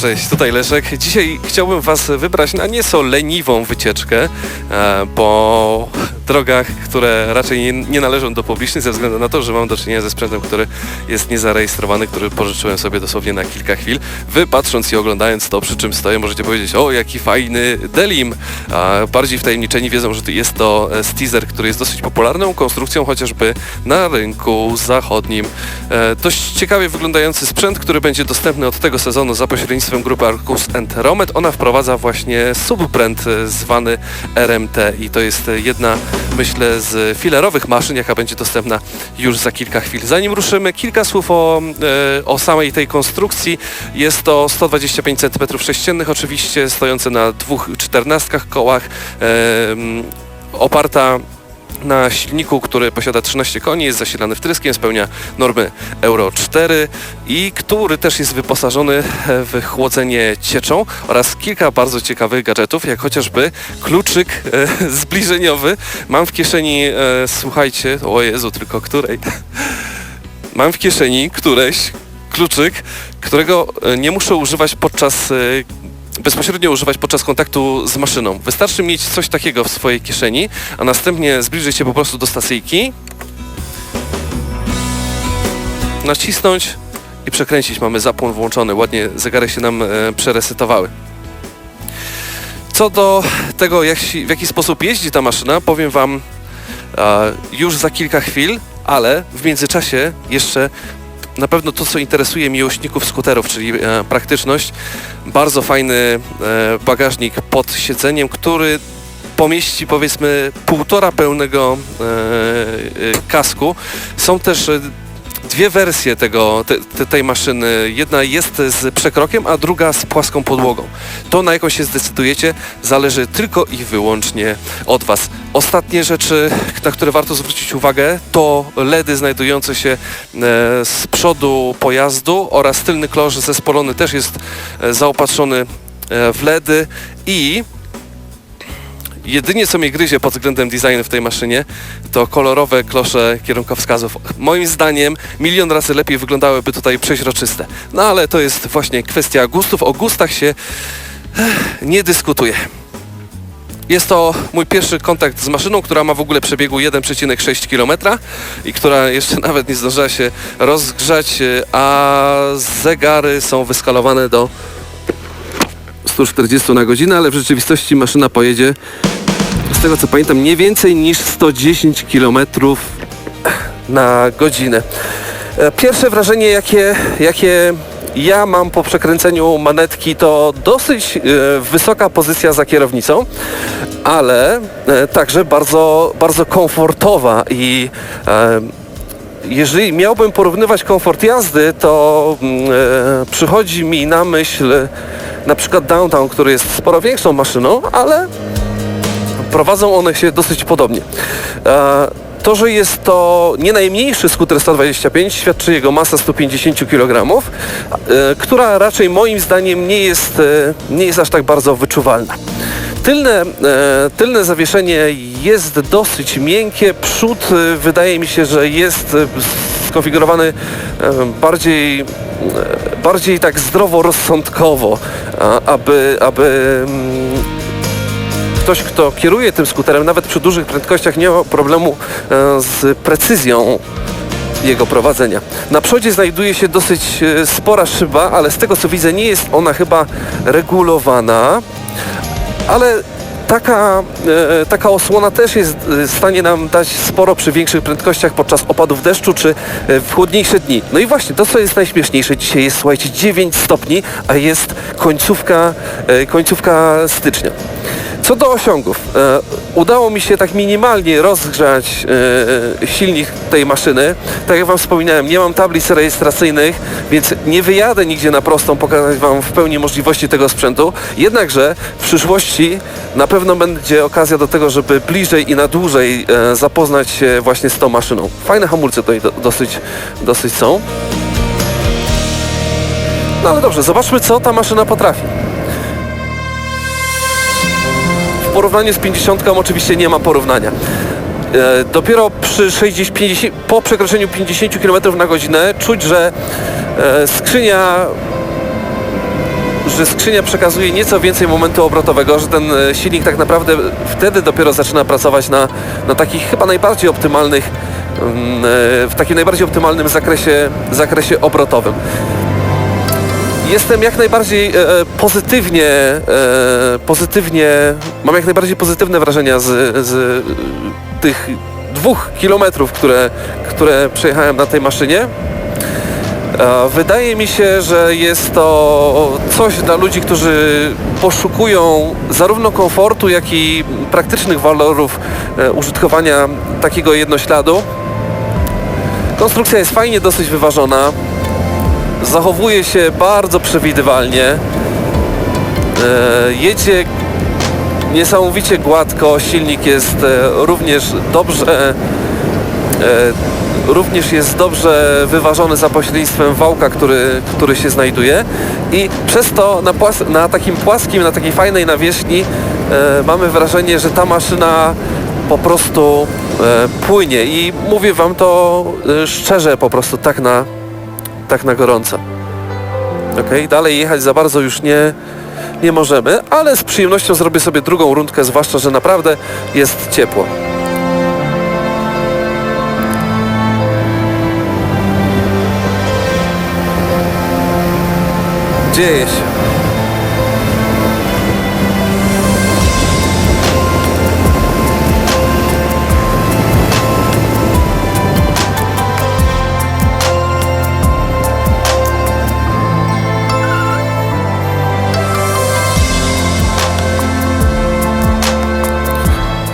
Cześć, tutaj Leszek. Dzisiaj chciałbym Was wybrać na nieco leniwą wycieczkę e, po drogach, które raczej nie, nie należą do publicznych ze względu na to, że mam do czynienia ze sprzętem, który jest niezarejestrowany, który pożyczyłem sobie dosłownie na kilka chwil. Wy patrząc i oglądając to, przy czym stoję, możecie powiedzieć, o jaki fajny Delim. A bardziej wtajemniczeni wiedzą, że jest to e, Steezer, który jest dosyć popularną konstrukcją, chociażby na rynku zachodnim. E, dość ciekawie wyglądający sprzęt, który będzie dostępny od tego sezonu za pośrednictwem grupy Arcus Romet. Ona wprowadza właśnie subbrand e, zwany RMT i to jest jedna, myślę, z filerowych maszyn, jaka będzie dostępna już za kilka chwil. Zanim ruszymy, kilka słów o, e, o samej tej konstrukcji. Jest to 125 cm3, oczywiście stojące na dwóch czternastkach kołach, e, oparta na silniku, który posiada 13 koni, jest zasilany wtryskiem, spełnia normy Euro 4 i który też jest wyposażony w chłodzenie cieczą oraz kilka bardzo ciekawych gadżetów, jak chociażby kluczyk e, zbliżeniowy. Mam w kieszeni, e, słuchajcie, o Jezu, tylko której? Mam w kieszeni któreś kluczyk, którego e, nie muszę używać podczas e, bezpośrednio używać podczas kontaktu z maszyną. Wystarczy mieć coś takiego w swojej kieszeni, a następnie zbliżyć się po prostu do stacyjki, nacisnąć i przekręcić. Mamy zapłon włączony. Ładnie zegary się nam e, przeresetowały. Co do tego, jak, w jaki sposób jeździ ta maszyna, powiem Wam e, już za kilka chwil, ale w międzyczasie jeszcze na pewno to, co interesuje miłośników skuterów, czyli e, praktyczność. Bardzo fajny e, bagażnik pod siedzeniem, który pomieści powiedzmy półtora pełnego e, e, kasku. Są też e, dwie wersje tego, te, te, tej maszyny. Jedna jest z przekrokiem, a druga z płaską podłogą. To, na jaką się zdecydujecie, zależy tylko i wyłącznie od Was. Ostatnie rzeczy, na które warto zwrócić uwagę, to LEDy znajdujące się e, z przodu pojazdu oraz tylny klosz zespolony też jest e, zaopatrzony e, w LEDy i Jedynie co mnie gryzie pod względem designu w tej maszynie to kolorowe klosze kierunkowskazów. Moim zdaniem milion razy lepiej wyglądałyby tutaj przeźroczyste. No ale to jest właśnie kwestia gustów. O gustach się nie dyskutuje. Jest to mój pierwszy kontakt z maszyną, która ma w ogóle przebiegu 1,6 km i która jeszcze nawet nie zdążyła się rozgrzać, e, a zegary są wyskalowane do 140 na godzinę, ale w rzeczywistości maszyna pojedzie tego co pamiętam nie więcej niż 110 km na godzinę. E, Pierwsze wrażenie jakie, jakie ja mam po przekręceniu manetki to dosyć e, wysoka pozycja za kierownicą, ale e, także bardzo, bardzo komfortowa i jeżeli miałbym porównywać komfort jazdy, to mm, przychodzi mi na myśl na przykład Downtown, który jest sporo większą maszyną, ale prowadzą one się dosyć podobnie. E, To, że jest to nie najmniejszy skuter 125, świadczy jego masa 150 kg, e, która raczej moim zdaniem nie jest, e, nie jest aż tak bardzo wyczuwalna. Tylne, tylne zawieszenie jest dosyć miękkie, przód wydaje mi się, że jest skonfigurowany bardziej, bardziej tak zdroworozsądkowo, aby, aby mm, ktoś, kto kieruje tym skuterem, nawet przy dużych prędkościach, nie ma problemu e, z precyzją jego prowadzenia. Na przodzie znajduje się dosyć e, spora szyba, ale z tego co widzę nie jest ona chyba regulowana, ale taka, e, taka osłona też jest w stanie nam dać sporo przy większych prędkościach podczas opadów deszczu czy w chłodniejsze dni. No i właśnie to, co jest najśmieszniejsze, dzisiaj jest słuchajcie 9 stopni, a jest końcówka, końcówka stycznia. Co do osiągów, e, udało mi się tak minimalnie rozgrzać e, silnik tej maszyny. Tak jak Wam wspominałem, nie mam tablic rejestracyjnych, więc nie wyjadę nigdzie na prostą pokazać Wam w pełni możliwości tego sprzętu. Jednakże w przyszłości na pewno będzie okazja do tego, żeby bliżej i na dłużej e, zapoznać się właśnie z tą maszyną. Fajne hamulce tutaj do, dosyć, dosyć są. No ale dobrze, zobaczmy co ta maszyna potrafi. Porównaniu z 50 oczywiście nie ma porównania. E, Dopiero przy 60, 50, po przekroczeniu 50 km na godzinę czuć, że e, skrzynia że skrzynia przekazuje nieco więcej momentu obrotowego, że ten e, silnik tak naprawdę wtedy dopiero zaczyna pracować na, na takich chyba najbardziej optymalnych, mm, w takim najbardziej optymalnym zakresie, zakresie obrotowym. Jestem jak najbardziej e, e, pozytywnie, e, pozytywnie, mam jak najbardziej pozytywne wrażenia z, z tych dwóch kilometrów, które, które przejechałem na tej maszynie. Wydaje mi się, że jest to coś dla ludzi, którzy poszukują zarówno komfortu, jak i praktycznych walorów użytkowania takiego jednośladu. Konstrukcja jest fajnie dosyć wyważona. Zachowuje się bardzo przewidywalnie. E, Jedzie niesamowicie gładko, silnik jest e, również dobrze e, również jest dobrze wyważony za pośrednictwem wałka, który, który się znajduje i przez to na, płas- na takim płaskim, na takiej fajnej nawierzchni e, mamy wrażenie, że ta maszyna po prostu e, płynie i mówię wam to szczerze po prostu tak na, tak na gorąco. Ok, dalej jechać za bardzo już nie, nie możemy, ale z przyjemnością zrobię sobie drugą rundkę, zwłaszcza, że naprawdę jest ciepło. Dzieje się.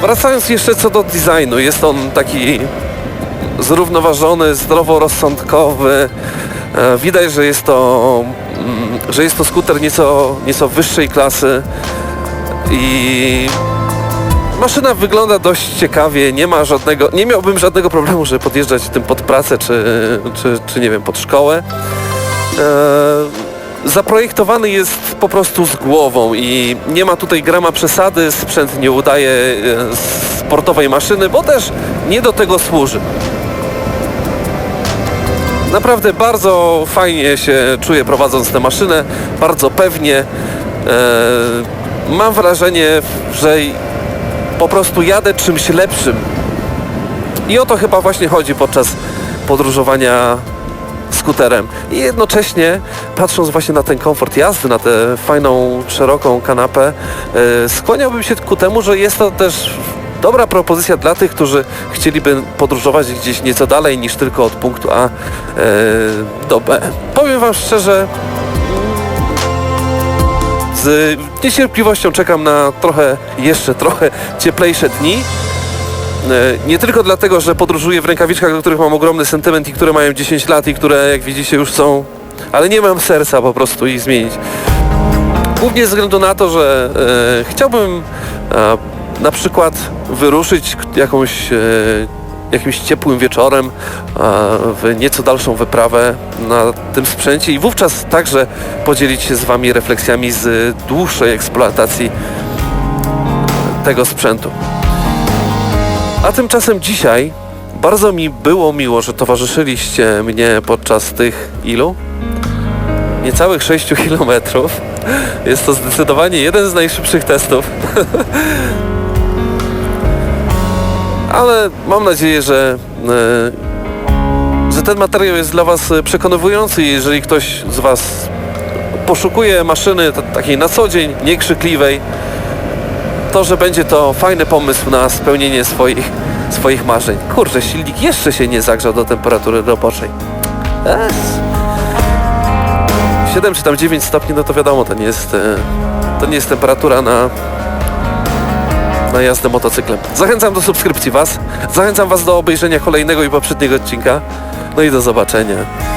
Wracając jeszcze co do designu, jest on taki zrównoważony, zdroworozsądkowy. E, Widać, że jest to, mm, że jest to skuter nieco, nieco wyższej klasy i maszyna wygląda dość ciekawie, nie ma żadnego, nie miałbym żadnego problemu, żeby podjeżdżać tym pod pracę czy, czy, czy nie wiem, pod szkołę. E, zaprojektowany jest po prostu z głową i nie ma tutaj grama przesady, sprzęt nie udaje e, sportowej maszyny, bo też nie do tego służy. Naprawdę bardzo fajnie się czuję prowadząc tę maszynę, bardzo pewnie. E, mam wrażenie, że po prostu jadę czymś lepszym. I o to chyba właśnie chodzi podczas podróżowania skuterem. I jednocześnie patrząc właśnie na ten komfort jazdy, na tę fajną, szeroką kanapę, e, skłaniałbym się ku temu, że jest to też dobra propozycja dla tych, którzy chcieliby podróżować gdzieś nieco dalej niż tylko od punktu A e, do B. Powiem Wam szczerze, z niecierpliwością czekam na trochę, jeszcze trochę cieplejsze dni. E, Nie tylko dlatego, że podróżuję w rękawiczkach, do których mam ogromny sentyment i które mają 10 lat i które, jak widzicie, już są... Ale nie mam serca po prostu ich zmienić. Głównie ze względu na to, że e, chciałbym e, na przykład wyruszyć jakąś, e, jakimś ciepłym wieczorem w nieco dalszą wyprawę na tym sprzęcie i wówczas także podzielić się z Wami refleksjami z dłuższej eksploatacji tego sprzętu. A tymczasem dzisiaj bardzo mi było miło, że towarzyszyliście mnie podczas tych ilu? Niecałych 6 kilometrów. Jest to zdecydowanie jeden z najszybszych testów. Ale mam nadzieję, że, e, że ten materiał jest dla Was przekonywujący. i Jeżeli ktoś z Was poszukuje maszyny takiej na co dzień, niekrzykliwej, to, że będzie to fajny pomysł na spełnienie swoich, swoich marzeń. Kurczę, silnik jeszcze się nie zagrzał do temperatury roboczej. Es. 7 czy tam 9 stopni, no to wiadomo, to nie jest, e, to nie jest temperatura na, na jazdę motocyklem. Zachęcam do subskrypcji Was, zachęcam Was do obejrzenia kolejnego i poprzedniego odcinka, no i do zobaczenia.